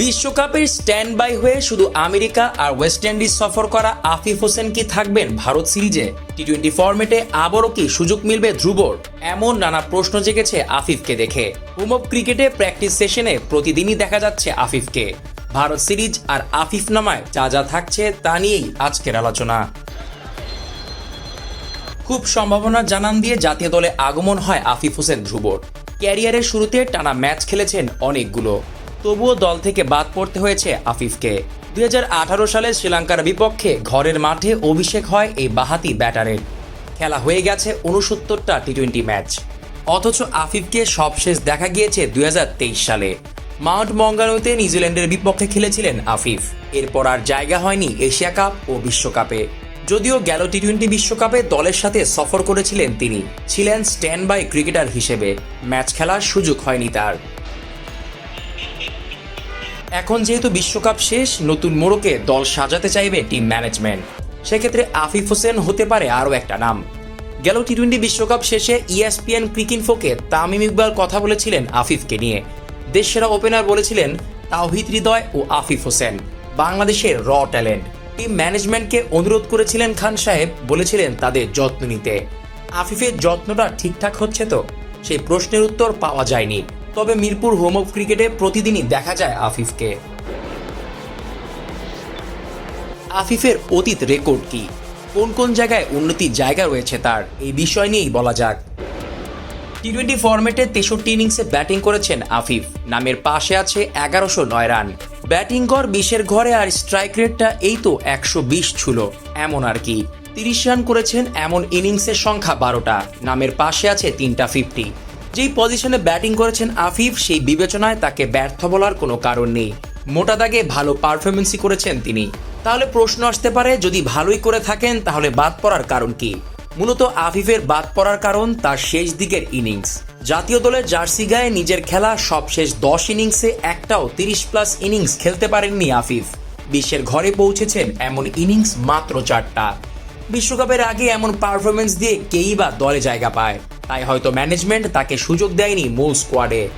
বিশ্বকাপের stand by হয়ে শুধু আমেরিকা আর ওয়েস্ট ইন্ডিজ সফর করা আফিফ হোসেন কি থাকবেন ভারত সিরিজে? টি টোয়েন্টি ফরম্যাটে আবারও কি সুযোগ মিলবে ধ্রুবর এমন নানা প্রশ্ন জেগেছে আফিফকে দেখে। হোম অফ ক্রিকেটে প্র্যাকটিস সেশনে প্রতিদিনই দেখা যাচ্ছে আফিফকে। ভারত সিরিজ আর আফিফ নামায় যা যা থাকছে তা নিয়েই আজকের আলোচনা। খুব সম্ভাবনা জানান দিয়ে জাতীয় দলে আগমন হয় আফিফ হোসেন ধ্রুবর। ক্যারিয়ারের শুরুতে টানা ম্যাচ খেলেছেন অনেকগুলো। তবুও দল থেকে বাদ পড়তে হয়েছে আফিফকে। দুই হাজার আঠারো সালে শ্রীলঙ্কার বিপক্ষে ঘরের মাঠে অভিষেক হয় এই বাহাতি ব্যাটারের। খেলা হয়ে গেছে উনসত্তরটা টি টোয়েন্টি ম্যাচ। অথচ আফিফকে সবশেষ দেখা গিয়েছে দুই হাজার তেইশ সালে। মাউন্ট মঙ্গানুতে নিউজিল্যান্ডের বিপক্ষে খেলেছিলেন আফিফ। এরপর আর জায়গা হয়নি এশিয়া কাপ ও বিশ্বকাপে। যদিও গেল টি টোয়েন্টি বিশ্বকাপে দলের সাথে সফর করেছিলেন তিনি। ছিলেন স্ট্যান্ড বাই ক্রিকেটার হিসেবে। ম্যাচ খেলার সুযোগ হয়নি তার। এখন যেহেতু বিশ্বকাপ শেষ, নতুন মোড়কে দল সাজাতে চাইবে টিম ম্যানেজমেন্ট সেক্ষেত্রে আফিফ হোসেন হতে পারে আরও একটা নাম। গেল টি টোয়েন্টি বিশ্বকাপ শেষে E ইএসপিএন ক্রিকিনফোকে তামিম ইকবাল কথা বলেছিলেন আফিফকে নিয়ে। দেশসেরা ওপেনার বলেছিলেন তাওহিদ হৃদয় ও আফিফ হোসেন, বাংলাদেশের র ট্যালেন্ট টিম ম্যানেজমেন্টকে অনুরোধ করেছিলেন খান সাহেব, বলেছিলেন তাদের যত্ন নিতে। আফিফের যত্নটা ঠিকঠাক হচ্ছে তো? সেই প্রশ্নের উত্তর পাওয়া যায়নি। তবে মিরপুর হোম অফ ক্রিকেটে প্রতিদিনই দেখা যায় আফিফকে। আফিফের অতীত রেকর্ড কি? কোন কোন জায়গায় উন্নতির জায়গা রয়েছে তার? এই বিষয় নিয়েই বলা যাক। টি টোয়েন্টি ফরম্যাটে তেষট্টি ইনিংসে ব্যাটিং করেছেন আফিফ। নামের পাশে আছে এগারোশো নয় রান। ব্যাটিং গড় বিশের ঘরে আর স্ট্রাইক রেটটা এই তো একশো বিশ ছিল। এমন আর কি। তিরিশ রান করেছেন এমন ইনিংসের সংখ্যা বারোটা। নামের পাশে আছে তিনটা ফিফটি। যেই পজিশনে ব্যাটিং করেছেন আফিফ, সেই বিবেচনায় তাকে ব্যর্থ বলার কোনো কারণ নেই। মোটা দাগে ভালো পারফরমেন্সই করেছেন তিনি। তাহলে প্রশ্ন আসতে পারে, যদি ভালোই করে থাকেন, তাহলে বাদ পড়ার কারণ কি? মূলত আফিফের বাদ পড়ার কারণ তার শেষ দিকের ইনিংস জাতীয় দলের জার্সি গায়ে নিজের খেলা সবশেষ দশ ইনিংসে একটাও তিরিশ প্লাস ইনিংস খেলতে পারেননি আফিফ। বিশ্বের ঘরে পৌঁছেছেন এমন ইনিংস মাত্র চারটা। বিশ্বকাপের আগে এমন পারফরমেন্স দিয়ে কেই বা দলে জায়গা পায়। তাই হয়তো ম্যানেজমেন্ট তাকে সুযোগ দেয়নি মূল স্কোয়াডে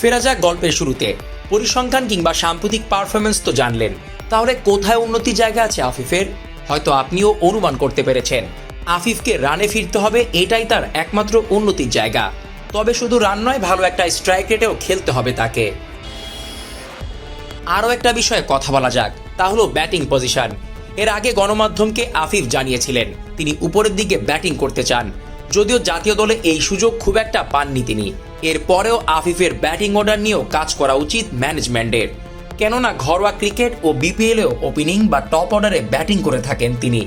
ফেরা যাক গল্পের শুরুতে। পরিসংখ্যান কিংবা সাম্প্রতিক পারফরমেন্স তো জানলেন। তাহলে কোথায় উন্নতি জায়গা আছে আফিফের? হয়তো আপনিও অনুমান করতে পেরেছেন। আফিফকে রানে ফিরতে হবে এটাই তার একমাত্র উন্নতির জায়গা। তবে শুধু রান নয়, ভালো একটা স্ট্রাইক রেটেও খেলতে হবে তাকে। আরও একটা বিষয়ে কথা বলা যাক, তা হলো ব্যাটিং পজিশন এর আগে গণমাধ্যমকে আফিফ জানিয়েছিলেন তিনি উপরের দিকে ব্যাটিং করতে চান। যদিও জাতীয় দলে এই সুযোগ খুব একটা পাননি তিনি। এরপরেও আফিফের ব্যাটিং অর্ডার নিয়েও কাজ করা উচিত ম্যানেজমেন্টের। কেননা ঘরোয়া ক্রিকেট ও বিপিএলেও ওপেনিং বা টপ অর্ডারে ব্যাটিং করে থাকেন তিনি।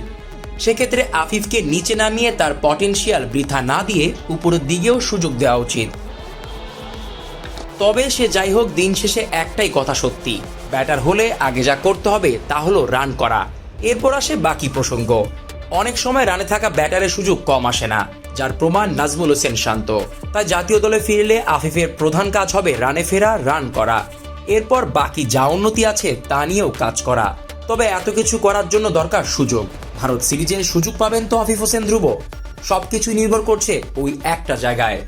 সেক্ষেত্রে আফিফকে নিচে নামিয়ে তার পটেনশিয়াল বৃথা না দিয়ে উপরের দিকেও সুযোগ দেওয়া উচিত। তবে সে যাই হোক, দিন শেষে একটাই কথা সত্যি। ব্যাটার হলে আগে যা করতে হবে তা হলো রান করা। এরপর আসে বাকি প্রসঙ্গ। অনেক সময় রানে থাকা ব্যাটারের সুযোগ কম আসে না, যার প্রমাণ নাজমুল হোসেন শান্ত। তাই জাতীয় দলে ফিরলে আফিফের প্রধান কাজ হবে রানে ফেরা, রান করা। এরপর বাকি যা উন্নতি আছে তা নিয়েও কাজ করা। তবে এত কিছু করার জন্য দরকার সুযোগ। ভারত সিরিজের সুযোগ পাবেন তো আফিফ হোসেন ধ্রুব। সবকিছু নির্ভর করছে ওই একটা জায়গায়।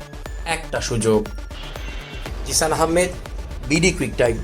একটা সুযোগ। Jisan Ahmed, BD quick time.